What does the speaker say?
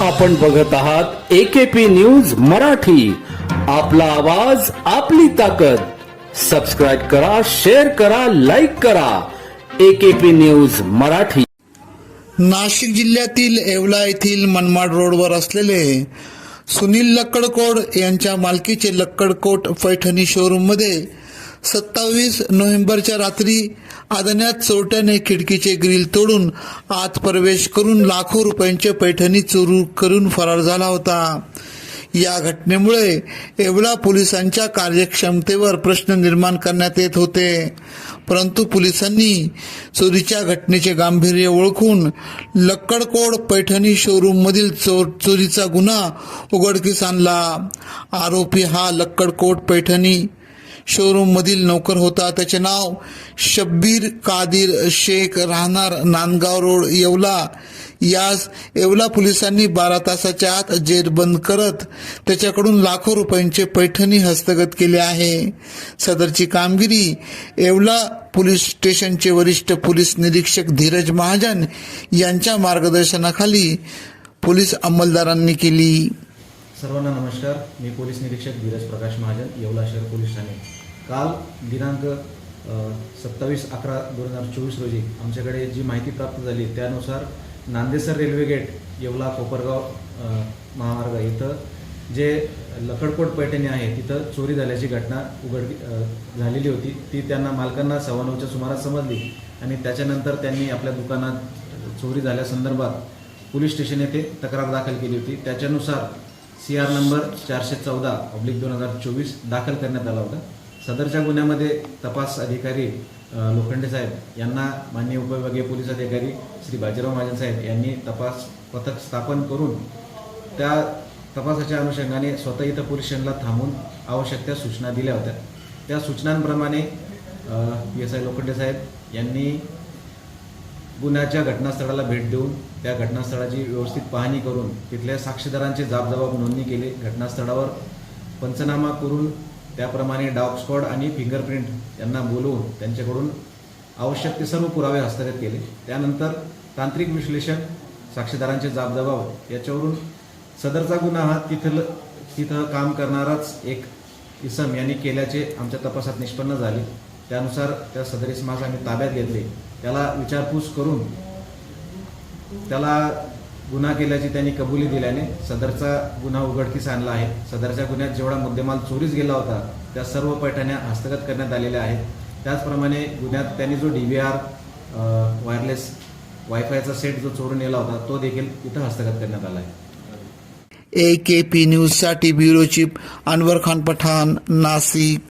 आपण बघत आहात एकेपी न्यूज मराठी. आपला आवाज आपली ताकद. सबस्क्राईब करा शेअर करा लाईक करा. AKP news Marathi. नाशिक जिल्ह्यातील येवला येथील मनमाड रोडवर असलेले सुनील लक्कडकोड यांच्या मालकीचे लक्कडकोट पैठणी शोरूममध्ये सत्तावीस नोव्हेंबरच्या रात्री अदन्यात चोरट्याने खिडकीचे ग्रिल तोडून आत प्रवेश करून लाखो रुपयांचे पैठणी चोरू करून फरार झाला होता. या घटनेमुळे येवला पोलिसांच्या कार्यक्षमतेवर प्रश्न निर्माण करण्यात येत होते. परंतु पोलिसांनी चोरीच्या घटनेचे गांभीर्य ओळखून लक्कडकोड पैठणी शोरूममधील चोर चोरीचा गुन्हा उघडकीस आणला. आरोपी हा लक्कडकोट पैठणी शोरूम मधील नोकर होता. त्याचे नाव शब्बीर कादिर शेख राहणार नांदगाव रोड येवला. यास येवला पोलिसांनी बारा तासाच्या आत जेरबंद करत त्याच्याकडून लाखो रुपयांचे पैठणी हस्तगत केले आहे. सदरची कामगिरी येवला पोलीस स्टेशनचे वरिष्ठ पोलीस निरीक्षक धीरज महाजन यांच्या मार्गदर्शनाखाली पोलीस अंमलदारांनी केली. सर्वांना नमस्कार. मी पोलीस निरीक्षक धीरज प्रकाश महाजन येवला शहर पोलीस ठाणे. काल दिनांक सत्तावीस अकरा दोन हजार चोवीस रोजी आमच्याकडे जी माहिती प्राप्त झाली त्यानुसार नांदेसर रेल्वे गेट येवला कोपरगाव महामार्ग इथं जे लकडकोट पैठणी आहे तिथं चोरी झाल्याची घटना उघड झालेली होती. ती त्यांना मालकांना सव्वा नऊच्या सुमारास समजली आणि त्याच्यानंतर त्यांनी आपल्या दुकानात चोरी झाल्यासंदर्भात पोलीस स्टेशन येथे तक्रार दाखल केली होती. त्याच्यानुसार सी आर नंबर चारशे चौदा ऑब्लिक दोन हजार चोवीस दाखल करण्यात आला होता. सदरच्या गुन्ह्यामध्ये तपास अधिकारी लोखंडे साहेब यांना माननीय उपविभागीय पोलीस अधिकारी श्री बाजीराव महाजन साहेब यांनी तपास पथक स्थापन करून त्या तपासाच्या अनुषंगाने स्वतः इथं पोलीस स्टेशनला थांबून आवश्यक त्या सूचना दिल्या होत्या. त्या सूचनांप्रमाणे पी एस आय लोखंडे साहेब यांनी गुन्ह्याच्या घटनास्थळाला भेट देऊन त्या घटनास्थळाची व्यवस्थित पाहणी करून तिथल्या साक्षीदारांचे जाबजबाब नोंदणी केली. घटनास्थळावर पंचनामा करून त्याप्रमाणे डॉग स्क्वॉड आणि फिंगरप्रिंट यांना बोलवून त्यांच्याकडून आवश्यक ते सर्व पुरावे हस्तगत केले. त्यानंतर तांत्रिक विश्लेषण साक्षीदारांचे जाबजबाब याच्यावरून सदरचा गुन्हा हा तिथलं तिथं काम करणाराच एक इसम यांनी केल्याचे आमच्या तपासात निष्पन्न झाले. त्यानुसार त्या सदर इसमास आम्ही ताब्यात घेतले. त्याला विचारपूस करून त्याला गुन्हा केल्याची त्यांनी कबुली दिल्याने सदरचा गुन्हा उघडकीस आणला आहे. सदरच्या गुन्ह्यात जेवढा मुद्देमाल चोरीस गेला होता त्या सर्व पैठण्या हस्तगत करण्यात आलेल्या आहेत. त्याचप्रमाणे गुन्ह्यात त्यांनी जो डी व्ही आर वायरलेस वायफायचा सेट जो चोरून नेला होता तो देखील इथं हस्तगत करण्यात आला आहे. ए के पी न्यूजसाठी ब्युरो चीफ अनवर खान पठाण नाशिक.